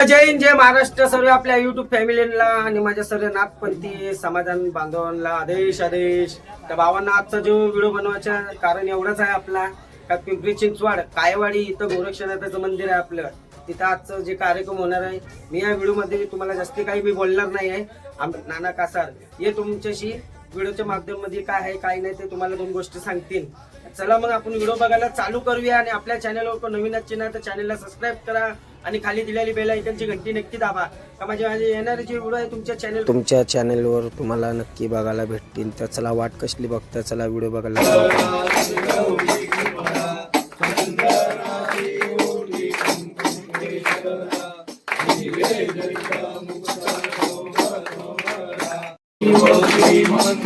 जय हिंद जय महाराष्ट्र. सर्व आपल्या युट्यूब फॅमिलीला आणि माझ्या सर्व नाथपंथी समाधान बांधवांना आदेश आदेश. त्या भावांना आजचा जो व्हिडिओ बनवायचा कारण एवढंच आहे आपला. का पिंपरी चिंचवाड कायवाडी इथं गोरक्षनाथाचं मंदिर आहे आपलं. तिथं आजचं जे कार्यक्रम होणार आहे मी या व्हिडिओमध्ये तुम्हाला जास्ती काही मी बोलणार नाही आहे. नाना कासार हे तुमच्याशी. व्हिडिओच्या माध्यमामध्ये काय आहे काय नाही ते तुम्हाला दोन गोष्टी सांगतील चला मग आपण व्हिडिओ बघायला चालू करूया आणि आपल्या चॅनलवर कोण नवीन असतील ना तर चॅनलला सबस्क्राईब करा आणि खाली दिलेली बेल आयकनची घंटी नक्की दाबा का माझे माझे येणारे जे व्हिडिओ आहे तुमच्या चॅनल तुमच्या चॅनलवर तुम्हाला नक्की बघायला भेटतील तर चला वाट कसली बघता चला व्हिडिओ बघायला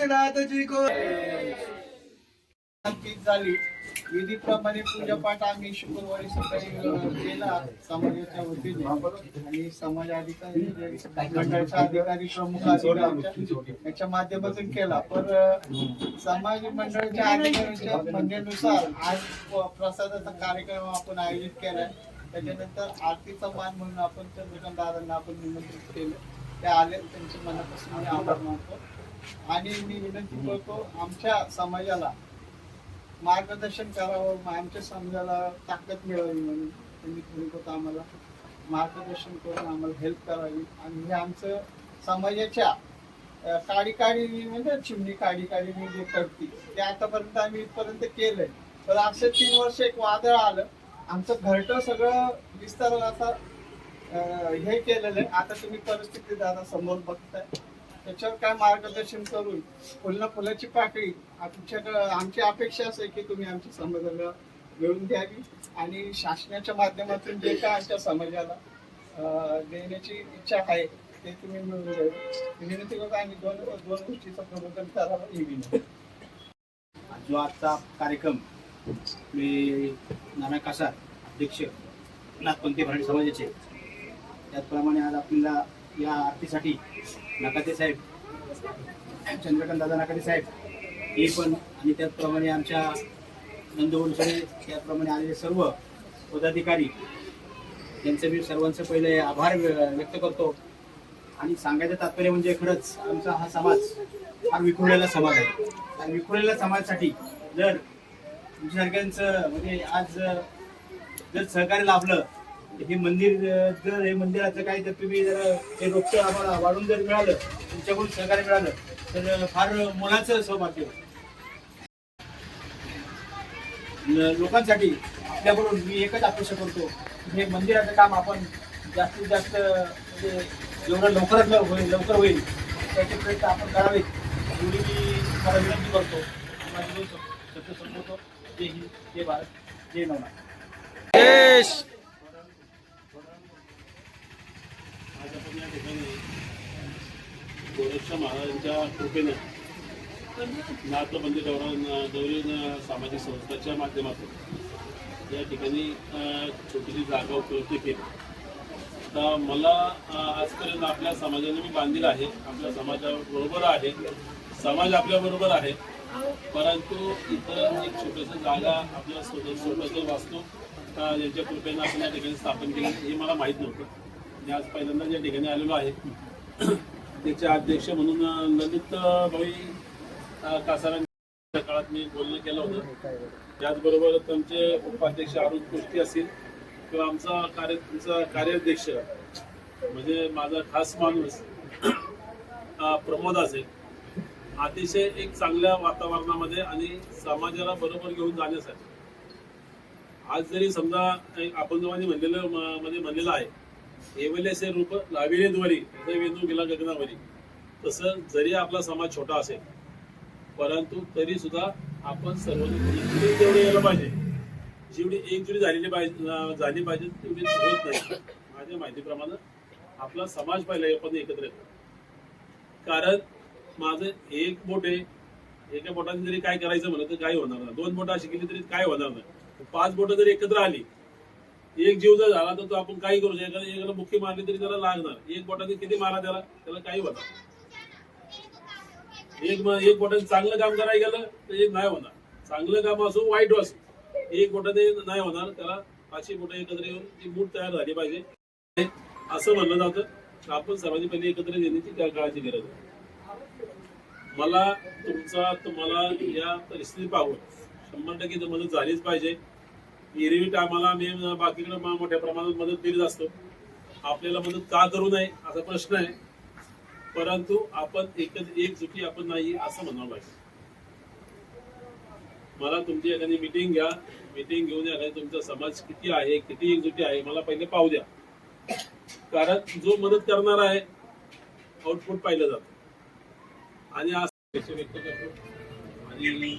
जी को झाली. विधीप्रमाणे पूजापाठ आम्ही शुक्रवारी सकाळी केला समाजाच्या वतीने. आणि समाज अधिकारी मंडळाचे अधिकारी प्रमुख अधिकारी याच्या माध्यमातून केला. पण समाज मंडळाच्या अधिकाऱ्यांच्या म्हणण्यानुसार आज प्रसादाचा कार्यक्रम आपण आयोजित केलाय. त्याच्यानंतर आरतीचा मान म्हणून आपण चंद्रकांत दादांना आपण निमंत्रित केलं. ते आले त्यांचे मनापासून आभार मानतो. आणि मी विनंती करतो आमच्या समाजाला मार्गदर्शन करावं आमच्या समाजाला ताकद मिळावी म्हणून त्यांनी थोडीफार आम्हाला. मार्गदर्शन करून आम्हाला हेल्प करावी. आणि हे आमचं समाजाच्या अं, काडी काडी म्हणजे चिमणी काडी काडी मी जे करते ते आतापर्यंत आम्ही इथपर्यंत केलंय. तर असे तीन वर्ष एक वादळ आलं. आमचं घरटं सगळं विस्तार आता हे केलेलं आहे. आता तुम्ही परिस्थिती दादा समोर बघताय. त्याच्यावर काय मार्गदर्शन करून फुलना फुलाची पाकळी आमच्याकडं आमची अपेक्षा असते की तुम्ही आमच्या समाजाला मिळून द्यावी आणि शासनाच्या माध्यमातून जे काय आमच्या समाजाला देण्याची इच्छा आहे ते तुम्ही मिळून द्यावी. विनंती करतो आणि दोन दोन गोष्टीचं प्रबोधन करावं ही विनंती. जो आजचा कार्यक्रम मी नाना कासार अध्यक्ष नाथपंथी मराठी समाजाचे त्याचप्रमाणे आज आपल्याला या आरतीसाठी नकाते साहेब चंद्रकांत दादा नकाते साहेब हे पण आणि त्याचप्रमाणे आमच्या नंदवंशरे त्याचप्रमाणे आलेले सर्व पदाधिकारी यांचे मी सर्वांचं पहिले आभार व्य- व्यक्त करतो. आणि सांगायचं तात्पर्य म्हणजे खरंच आमचा हा समाज फार विखुरलेला समाज आहे. आणि विखुरलेल्या समाजासाठी जर तुमच्यासारख्यांचं म्हणजे आज जर सहकार्य लाभलं हे मंदिर जर हे मंदिराचं काही जर तुम्ही जर हे रोपट आम्हाला वाढून जर मिळालं तुमच्याकडून सहकार्य मिळालं तर फार मोलाचं सौभाग्य. लोकांसाठी आपल्याकडून मी एकच अपेक्षा करतो हे मंदिराचं काम आपण जास्तीत जास्त म्हणजे जेवढं लवकरात होईल लवकर होईल त्याचे प्रयत्न आपण करावेत एवढी मी मला विनंती करतो. माझी दोन शब्द शब्द संपवतो. जय हिंद जय भारत जय नवनाथ आज आपण या ठिकाणी गोरक्षा महाराजांच्या कृपेने नाथबंदी दौरान दौरीन सामाजिक संस्थाच्या माध्यमातून या ठिकाणी छोटीशी जागा उपलब्ध केली. आता मला आजपर्यंत आपल्या समाजाने मी बांधील आहे. आपल्या समाजाबरोबर आहे. समाज आपल्याबरोबर आहे. परंतु इथं एक छोटंसं जागा आपल्या स्वतः छोटंसं वास्तू यांच्या कृपेनं आपण या ठिकाणी स्थापन केली हे मला माहीत नव्हतं. मी आज पहिल्यांदा या ठिकाणी आलेलो आहे त्याचे अध्यक्ष म्हणून ललित भाई कासारांच्या काळात मी बोलणं केलं होतं. त्याचबरोबर त्यांचे उपाध्यक्ष अरुण कुष्टी असतील किंवा आमचा कार्य तुमचा कार्याध्यक्ष म्हणजे माझा खास माणूस प्रमोद असेल. अतिशय एक चांगल्या वातावरणामध्ये आणि समाजाला बरोबर घेऊन जाण्यासाठी. आज जरी समजा आपण जवानी म्हणलेलं म्हणजे मध्ये म्हणलेलं आहे एवलेसे रूप लाविले द्वारी त्याचा वेणू गेला गगनावरी. तसं जरी आपला समाज छोटा असेल परंतु तरी सुद्धा आपण सर्वांनी एकजुटी यायला पाहिजे. जेवढी एकजुरी झालेली पाहिजे झाली पाहिजे तेवढी होत नाही. माझ्या माहितीप्रमाणे आपला समाज पाहिला आपण एकत्र येतो. कारण माझं एक बोट आहे एका बोटाने जरी काय करायचं म्हणलं तर काय होणार नाही. दोन बोटं अशी केली तरी काय होणार नाही. पाच बोटं जरी एकत्र आली एक जीव जर झाला तर तो आपण काही करू शकत एखाद्या एकाला मारली तरी त्याला लागणार. एक बोटाने किती मारा त्याला? त्याला काही होणार एक एक बोटाने चांगलं काम करायला गेलं तर एक नाही होणार. चांगलं काम असो वाईट असो एक बोटाने नाही होणार. त्याला पाचशे बोट एकत्र येऊन ती मूठ तयार झाली पाहिजे. असं म्हणलं जातं. तर आपण सर्वांनी पहिले एकत्र येण्याची त्या काळाची गरज आहे. मला तुमचा तुम्हाला या परिस्थिती पाहून शंभर टक्के तर मदत झालीच पाहिजे. एरवी टायमाला मी बाकीकडे म- मोठ्या प्रमाणात मदत करीत असतो. आपल्याला मदत का करू नये असा प्रश्न आहे. परंतु आपण एकच एकजुटी आपण नाही असं म्हणावं लागेल. मला तुमची एखादी मिटिंग घ्या. मिटिंग घेऊन या तुमचा समाज किती आहे किती एकजुटी आहे मला पहिले पाहू द्या. कारण जो मदत करणार आहे आउटपुट पाहिलं जातं. आणि व्यक्त करतो. आणि.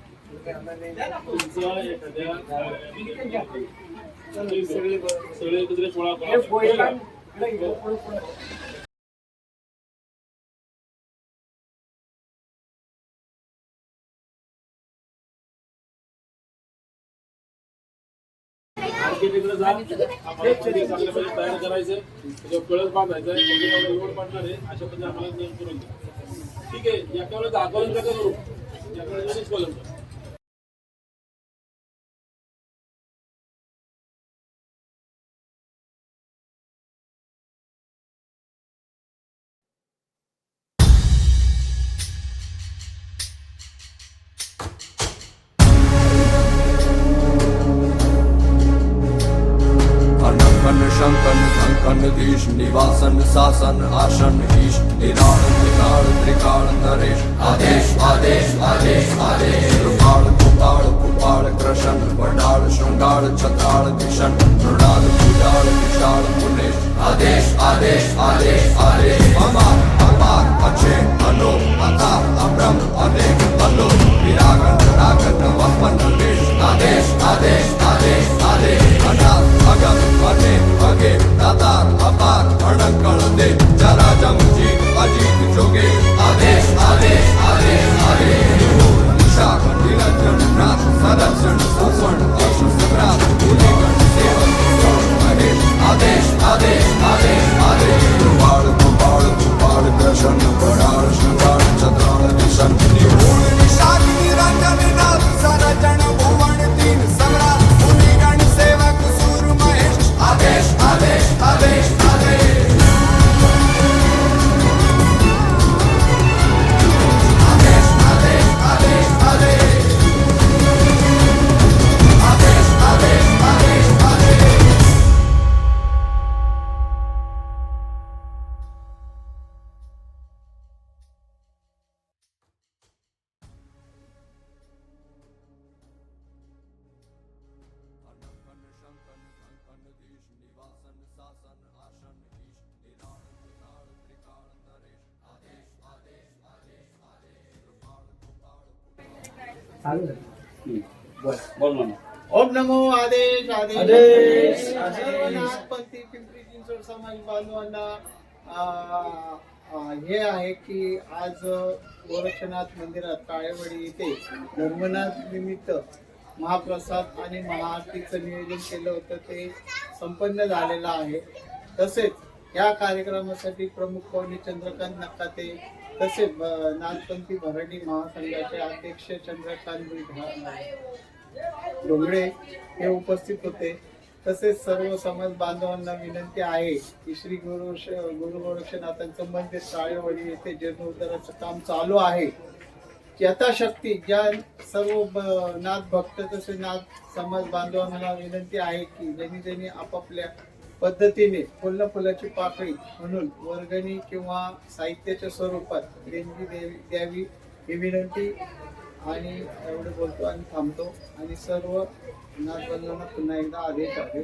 सगळे एकत्र सोळा तयार करायचं त्याच्यावर कळस बांधायचं लोड पाडणार आहे अशा पद्धतीने करून ठीक आहे याकडे दाखवलं करू याकडे column dish Nivasan sasan ashan ish Niraran nikaran trikaran naresh Adesh adesh adesh adesh Rupal kupal kupal krashan Vadal shungal chatal kishan Nudal pudal kishal punesh Adesh adesh adesh adesh Amar amar ache ano atar abram adek ओम नमो आदेश आदेश. नागपंथी पिंपरी चिंचवड समाज बांधवांना हे आहे की आज गोरक्षनाथ मंदिरात काळेवाडी येथे धर्मनाथ निमित्त महाप्रसाद आणि महाआरतीचं नियोजन केलं होतं. ते संपन्न झालेलं आहे. तसेच या कार्यक्रमासाठी प्रमुख पाहुणे चंद्रकांत नकाते तसेच नाथपंथी भरणी महासंघाचे अध्यक्ष चंद्रकांत डोंगळे हे उपस्थित होते. तसेच सर्व समाज बांधवांना विनंती आहे की श्री गुरु गुरु गोरक्षनाथांचं मंदिर साळेवाडी येथे जीर्णोद्धाराचं काम चालू आहे. यथाशक्ती ज्या सर्व नाथ भक्त तसे नाथ समाज बांधवांना विनंती आहे की ज्यांनी ज्यांनी आपापल्या पद्धतीने फुल फुलाची पाकळी म्हणून वर्गणी किंवा साहित्याच्या स्वरूपात देणगी द्यावी द्यावी ही विनंती. आणि एवढं बोलतो आणि थांबतो. आणि सर्व नाथ पुन्हा एकदा आदेश आहे.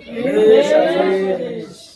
आदेश.